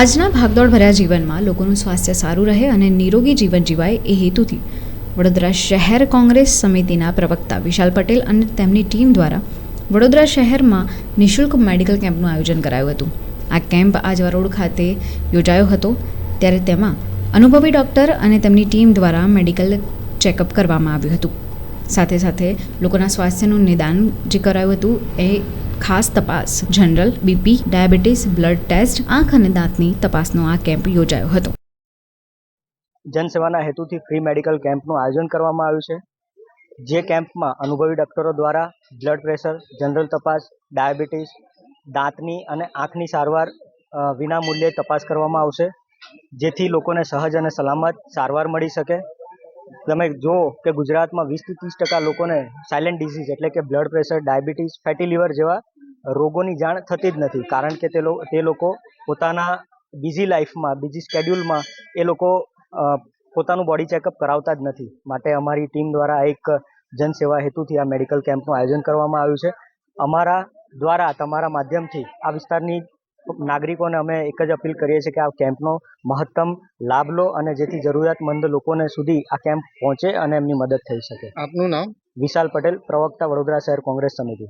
આજના ભાગદોડ ભર્યા જીવનમાં લોકોનું સ્વાસ્થ્ય સારું રહે અને નિરોગી જીવન જીવાય એ હેતુથી વડોદરા શહેર કોંગ્રેસ સમિતિના પ્રવક્તા વિશાલ પટેલ અને તેમની ટીમ દ્વારા વડોદરા શહેરમાં નિઃશુલ્ક મેડિકલ કેમ્પનું આયોજન કરાયું હતું. આ કેમ્પ આજવા રોડ ખાતે યોજાયો હતો. ત્યારે તેમાં અનુભવી ડૉક્ટર અને તેમની ટીમ દ્વારા મેડિકલ ચેકઅપ કરવામાં આવ્યું હતું. સાથે સાથે લોકોના સ્વાસ્થ્યનું નિદાન જે કરાયું હતું એ ખાસ તપાસ. General, BP, diabetes, blood test, આંખ અને દાંતની તપાસનો આ કેમ્પ યોજાયો હતો. જનસેવાના હેતુથી ફ્રી મેડિકલ કેમ્પનું આયોજન કરવામાં આવ્યું છે. જે કેમ્પમાં અનુભવી ડૉક્ટરો દ્વારા બ્લડ પ્રેશર, જનરલ તપાસ, ડાયાબિટીસ, દાંતની અને આંખની સારવાર વિના વિનામૂલ્યે તપાસ કરવામાં આવશે, જેથી લોકોને સહજ અને સલામત સારવાર મળી શકે. તમે જુઓ કે ગુજરાતમાં વીસથી ત્રીસ ટકા લોકોને સાયલેન્ટ ડિઝીઝ એટલે કે blood pressure diabetes fatty liver જેવા રોગોની જાણ થતી જ નથી. કારણ કે તે લોકો પોતાના બિઝી લાઈફમાં બિઝી સ્કેડ્યુલમાં એ લોકો પોતાનું બોડી ચેકઅપ કરાવતા જ નથી. માટે અમારી ટીમ દ્વારા એક જનસેવા હેતુથી આ મેડિકલ કેમ્પનું આયોજન કરવામાં આવ્યું છે. અમારા દ્વારા, તમારા માધ્યમથી આ વિસ્તારની નાગરિકોને અમે એક જ અપીલ કરીએ છીએ કે આ કેમ્પનો મહત્તમ લાભ લો અને જેથી જરૂરિયાતમંદ લોકોને સુધી આ કેમ્પ પહોંચે અને એમની મદદ થઈ શકે. આપનું નામ? વિશાલ પટેલ પ્રવક્તા વડોદરા શહેર કોંગ્રેસ સમિતિ.